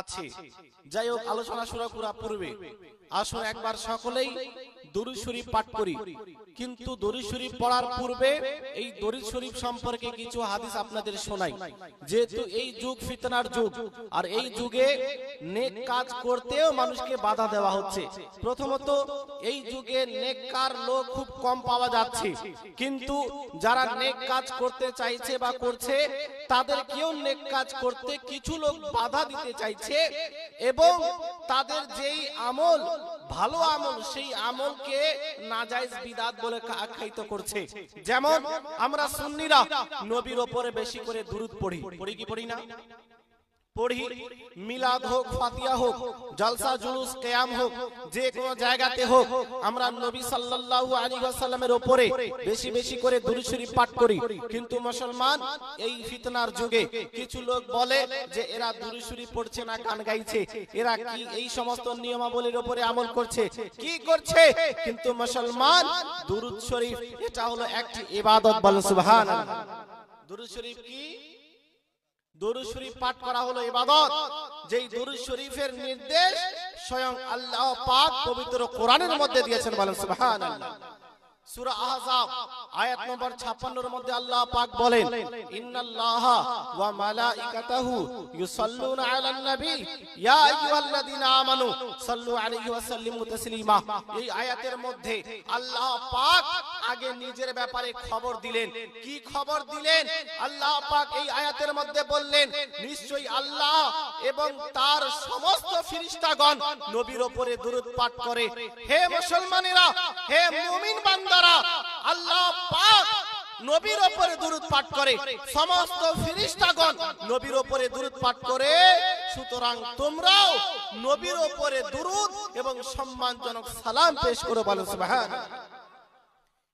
আছে যাই হোক আলোচনা শুরু করা পূর্বে। আসুন একবার সকলেই দরুদ শরীফ পাঠ করি। কিন্তু দরুদ শরীফ পড়ার পূর্বে এই দরুদ শরীফ সম্পর্কে কিছু হাদিস আপনাদের শোনাই। যেহেতু এই যুগ ফিতনার যুগ আর এই যুগে নেক কাজ করতেও মানুষকে বাধা দেওয়া হচ্ছে। প্রথমত এই যুগে নেককার লোক খুব কম পাওয়া যাচ্ছে। কিন্তু যারা নেক কাজ করতে চাইছে বা করছে তাদের কেউ নেক কাজ করতে কিছু লোক বাধা দিতে চাইছে এবং তাদের যেই আমল, ভালো আমল, সেই আমলকে নাজাইজ বিদাত বলে আখ্যায়িত করছে। যেমন আমরা সুন্নিরা নবীর ওপরে বেশি করে দুরুদ পড়ি। পড়ি কি পড়ি না? পড়ি, মিলাদ হোক, ফাতিয়া হোক, জলসা জুলুস, কেয়াম হোক, যে কোনো জায়গাতে হোক, আমরা নবী সাল্লাল্লাহু আলাইহি ওয়াসাল্লামের উপরে বেশি বেশি করে দুরূদ শরীফ পাঠ করি। কিন্তু মুসলমান, এই ফিতনার যুগে কিছু লোক বলে যে, এরা দুরূদ শরীফ পড়ছে না, গান গাইছে। এরা কি এই সমস্ত নিয়মাবলীর উপরে আমল করছে? কি করছে? কিন্তু মুসলমান, দুরূদ শরীফ, এটা হলো একটি ইবাদত বল সুবহানাল্লাহ। দুরূদ শরীফ কি? দরুদ শরীফ পাঠ করা হলো ইবাদত। যেই দরুদ শরীফের নির্দেশ স্বয়ং আল্লাহ পাক পবিত্র কোরআনের মধ্যে দিয়েছেন বলেন, সুবহানাল্লাহ। সূরা আহজাব, আয়াত নম্বর 56 এর মধ্যে আল্লাহ পাক বলেন, ইন্নাল্লাহা ওয়া মালাইকাতাহু ইউসাল্লুনা আলান নবী। আইয়ুহাল্লাযীনা আমানু, সাল্লু আলাইহি ওয়া সাল্লিমু তাসলিমা। এই আয়াতের মধ্যে আগে নিজের ব্যাপারে খবর দিলেন। কি খবর দিলেন? আল্লাহ পাক এই আয়াতের মধ্যে বললেন, নিশ্চয়ই আল্লাহ এবং তার সমস্ত ফিরিস্তাগণ নবীর উপরে দুরূদ পাঠ করে। হে মুসলমানেরা, হে মুমিন বান্দারা আল্লাহ পাক নবীর উপরে দুরূদ পাঠ করে। সমস্ত ফিরিস্তাগণ নবীর উপরে দুরূদ পাঠ করে। সুতরাং তোমরাও নবীর উপরে দুরূদ এবং সম্মানজনক সালাম পেশ করো বলো সুবহানাল্লাহ।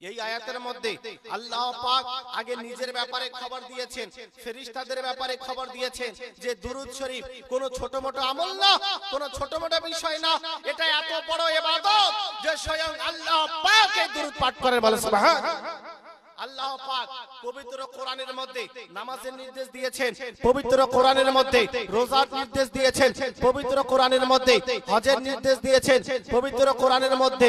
এই আয়াতের মধ্যে আল্লাহ পাক আগে নিজের ব্যাপারে খবর দিয়েছেন, ফেরিস্তাদের ব্যাপারে খবর দিয়েছেন যে দুরুদ শরীফ কোনো ছোট মোটো আমল না, কোন ছোট মোটো বিষয় না, এটা এত বড় এবার যে স্বয়ং আল্লাহ পাক এই দুরুদ পাঠ করে বলে সুবহানাল্লাহ আল্লাহ পাক পবিত্র কোরআনের মধ্যে নামাজের নির্দেশ দিয়েছেন পবিত্র কোরআনের মধ্যে রোজার নির্দেশ দিয়েছেন পবিত্র কোরআনের মধ্যে হজের নির্দেশ দিয়েছেন পবিত্র কোরআনের মধ্যে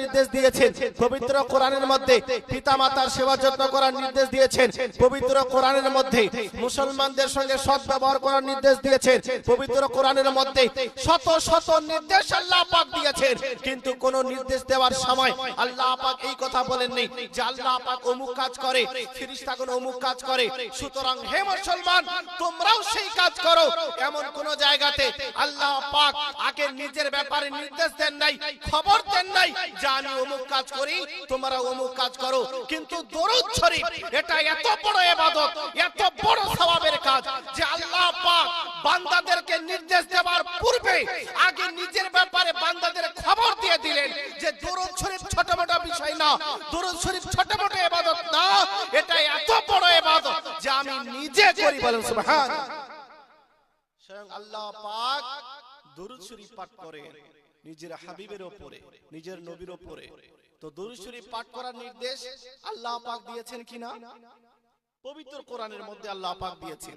নির্দেশ দিয়েছেন পবিত্র কোরআনের মধ্যে পিতামাতার সেবা যত্ন করার নির্দেশ দিয়েছেন পবিত্র কোরআনের মধ্যে মুসলমানদের সঙ্গে সৎ ব্যবহার করার নির্দেশ দিয়েছেন পবিত্র কোরআনের মধ্যে শত শত নির্দেশ আল্লাহ পাক দিয়েছেন। কিন্তু কোন নির্দেশ দেওয়ার সময় আল্লাহ পাক এই কথা বলেননি যে আল্লাহ পাক অমুক কাজ করে অমুক কাজ করে। সুতরাং হে মুসলমান, তোমরাও সেই কাজ করো। এমন কোন জায়গাতে আল্লাহ পাক আগে নিজের ব্যাপারে নির্দেশ দেন নাই, খবর দেন নাই যে আমি অমুক কাজ করি, তোমরা অমুক কাজ করো। কিন্তু দরুদ শরীফ, এটা এত বড় এত বড় কাজ যে আল্লাহ পাক বান্দাদেরকে নির্দেশ দেওয়ার পূর্বে আগে নিজের ব্যাপারে করি বলেন সুবহান। স্বয়ং আল্লাহ পাক দরুদ শরীফ পাঠ করেন নিজের হাবিবের ওপরে, নিজের নবীর ওপরে। তো দরুদ শরীফ পাঠ করার নির্দেশ আল্লাহ পাক দিয়েছেন কিনা? পবিত্র কোরআনের মধ্যে আল্লাহ পাক দিয়েছেন।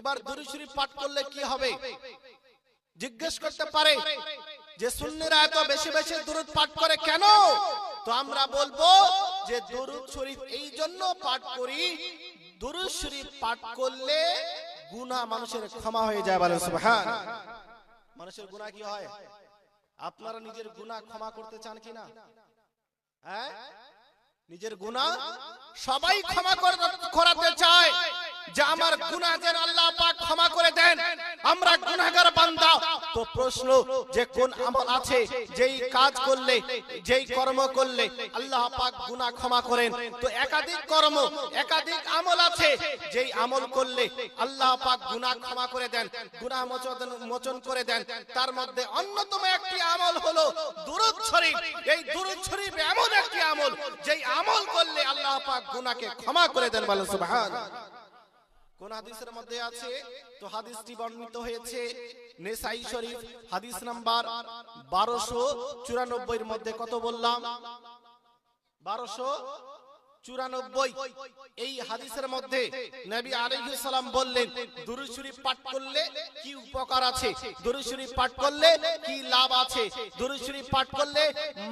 এবার দরুদ শরীফ পাঠ করলে কি হবে? জিজ্ঞেস করতে পারে যে সুন্নিরা এত বেশি বেশি দরুদ পাঠ করে কেন? তো আমরা বলব যে দরুদ শরীফ এই জন্য পাঠ করি দরুদ শরীফ পাঠ করলে গুনাহ মানুষের ক্ষমা হয়ে যায় বলে সুবহান। মানুষের গুনাহ কি হয়? আপনারা নিজের গুনাহ ক্ষমা করতে চান কি না? হ্যাঁ? নিজের গুনাহ সবাই ক্ষমা কর- করাতে চায়। যে আমার গুনাহ যেন আল্লাহ পাক ক্ষমা করে দেন। আমরা গুনাহগার বান্দা। তো প্রশ্ন যে কোন আমল আছে, যেই কাজ করলে, যেই কর্ম করলে আল্লাহ পাক গুনাহ ক্ষমা করেন। তো একাধিক কর্ম, একাধিক আমল আছে, যেই আমল করলে আল্লাহ পাক গুনাহ ক্ষমা করে দেন, গুনাহ মোচন মোচন করে দেন। তার মধ্যে অন্যতম একটি আমল হলো দুরূদ শরীফ। এই দুরূদ শরীফ এমন একটি আমল, যেই আমল করলে আল্লাহ পাক গুনাহকে ক্ষমা করে দেন বলেন সুবহানাল্লাহ। কোন হাদিসের মধ্যে আছে? তো হাদিসটি বর্ণিত হয়েছে নেসাই শরীফ হাদিস নাম্বার বারোশো চুরানব্বই এর মধ্যে কত বললাম? বারোশো চুরানব্বই। এই হাদিসের মধ্যে নবী আলাইহিস সালাম বললেন, দুরূদ শরীফ পাঠ করলে কি উপকার আছে? দুরূদ শরীফ পাঠ করলে কি লাভ আছে? দুরূদ শরীফ পাঠ করলে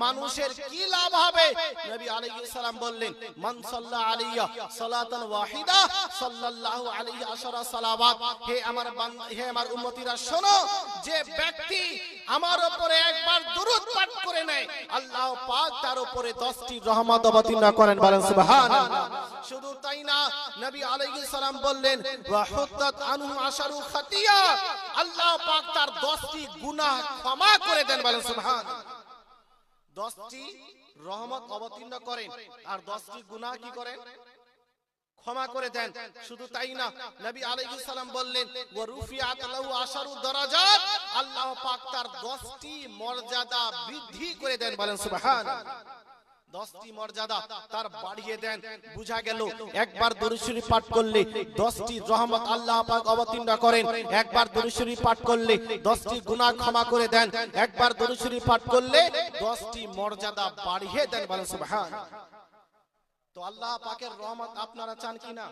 মানুষের কি লাভ হবে? নবী আলাইহিস সালাম বললেন, মান সাল্লা আলাইয়া সালাতান ওয়াহিদা, সাল্লাল্লাহু আলাইহি আশারা সালাওয়াত। হে আমার হে আমার উম্মতিরা, শোনো, যে ব্যক্তি আমার উপরে একবার দুরূদ পাঠ করে নেয়, আল্লাহ পাক তার উপরে 10টি রহমত অবতীর্ণ করেন। বলেন সুবহানাল্লাহ। শুধু তাই না, নবী আলাইহিস সালাম বললেন, ওয়া হুদ্দাত আনহু আশারু খাতিয়া। আল্লাহ পাক তার 10টি গুনাহ ক্ষমা করে দেন বলেন, সুবহানাল্লাহ। 10টি রহমত অবতীর্ণ করেন, আর 10টি গুনাহ কি করেন? ক্ষমা করে দেন। শুধু তাই না, নবী আলাইহিস সালাম বললেন, ওয়া রুফিআত লাহু আশারু দারাজাত। আল্লাহ পাক তার 10টি মর্যাদা বৃদ্ধি করে দেন বলেন, সুবহানাল্লাহ। দশটি মর্যাদা তার বাড়িয়ে দেন। বুঝা গেল একবার দরুশরী পাঠ করলে দশটি রহমত আল্লাহ পাক অবতীর্ণ করেন। একবার দরুশরী পাঠ করলে দশটি গুনাহ ক্ষমা করে দেন। একবার দরুশরী পাঠ করলে দশটি মর্যাদা বাড়িয়ে দেন বলেন সুবহান। তো আল্লাহ পাকের রহমত আপনারা চান কিনা?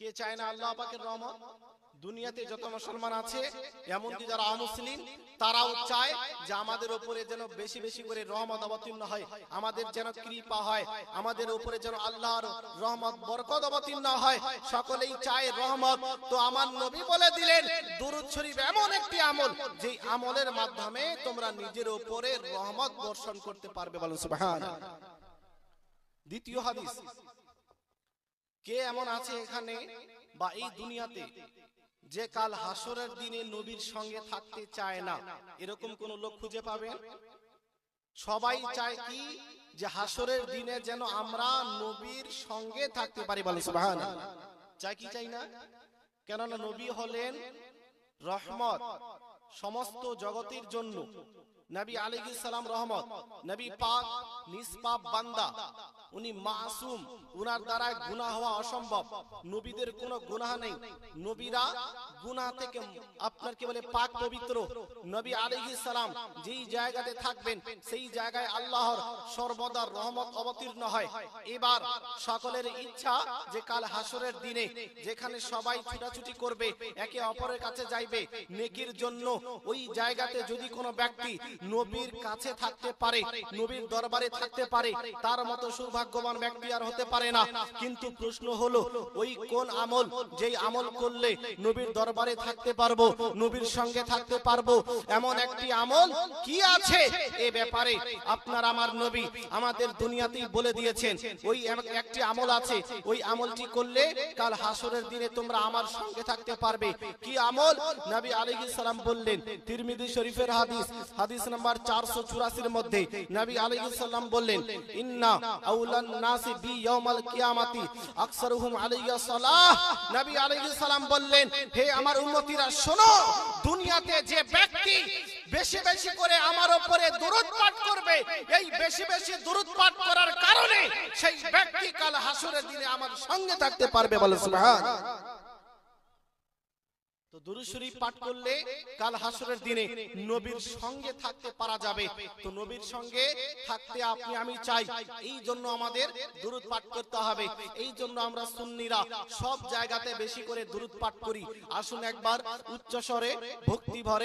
কে চায় না আল্লাহ পাকের রহমত? দুনিয়াতে যত মুসলমান আছে, এমনকি যারা অমুসলিম, তারাও চায় যে আমাদের উপরে যেন বেশি বেশি করে রহমত অবতীর্ণ হয়, আমাদের যেন কৃপা হয়, আমাদের উপরে যেন আল্লাহর রহমত, বরকত অবতীর্ণ হয়। সকলেই চায় রহমত। তো আমার নবী বলে দিলেন, দুরুদ শরীফ এমন একটি আমল যে আমলের মাধ্যমে তোমরা নিজের উপরে রহমত বর্ষণ করতে পারবে। বলেন সুবহানাল্লাহ দ্বিতীয় হাদিস, কে এমন আছে এখানে বা এই দুনিয়াতে যে কাল হাসরের দিনে নবীর সঙ্গে থাকতে চায় না। এরকম কোন লোক খুঁজে পাবেন সবাই চায় কি? যে হাসরের দিনে যেন আমরা নবীর সঙ্গে থাকতে পারি বলে চাই কি চাই না? কেননা নবী হলেন রহমত সমস্ত জগতের জন্য। নবী আলাইহিস সালাম রহমত। নবী পাক নিষ্পাপ বান্দা। উনি মাসুম, উনার দ্বারা গুনাহ হওয়া অসম্ভব। নবীদের কোনো গুনাহ নেই। নবীরা গুনাহ থেকে আপনার কি বলে পাক পবিত্র। নবী আলাইহিস সালাম যেই জায়গাতে থাকবেন, সেই জায়গায় আল্লাহর সর্বদা রহমত অবতীর্ণ হয়। এবার সকলের ইচ্ছা যে কাল হাসরের দিনে যেখানে সবাই ছুটাছুটি করবে, একে অপরের কাছে যাইবে, নেকির জন্য ওই জায়গাতে যদি কোনো ব্যক্তি নবীর কাছে থাকতে পারে, নবীর দরবারে থাকতে পারে, তার মতো সৌভাগ্যবান ব্যক্তি আর হতে পারে না। কিন্তু প্রশ্ন হলো, ওই কোন আমল? যেই আমল করলে নবীর দরবারে থাকতে পারব, নবীর সঙ্গে থাকতে পারব? এমন একটি আমল কি আছে? এ ব্যাপারে আপনার আমার নবী আমাদের দুনিয়াতেই বলে দিয়েছেন, ওই একটি আমল আছে। ওই আমলটি করলে কাল হাসরের দিনে তোমরা আমার সঙ্গে থাকতে পারবে। কি আমল? নবী আলাইহিস সালাম বললেন তিরমিজি শরীফের হাদিস হাদিস নাম্বার 484 এর মধ্যে। নবী আলাইহিস সালাম বললেন, ইন্না আউলান নাসি বি ইয়াউমাল কিয়ামাতি। আকসারুহুম আলাইয়া সালাহ। নবী আলাইহিস সালাম বললেন, হে আমার উম্মতিরা, শোনো, দুনিয়াতে যে ব্যক্তি বেশি বেশি করে আমার উপরে দরুদ পাঠ করবে, এই বেশি বেশি দরুদ পাঠ করার কারণে সেই ব্যক্তি কাল হাসুরের দিনে আমার সঙ্গে থাকতে পারবে বলে, সুবহান। তো দুরূদ পাঠ করলে কাল হাসরের দিনে নবীর সঙ্গে থাকতে পারা যাবে। তো নবীর সঙ্গে থাকতে আপনি আমি চাই। এই জন্য আমাদের দুরুদ পাঠ করতে হবে। এই জন্য আমরা সুন্নিরা সব জায়গাতে বেশি করে দুরুদ পাঠ করি। আসুন একবার উচ্চ স্বরে ভক্তি ভরে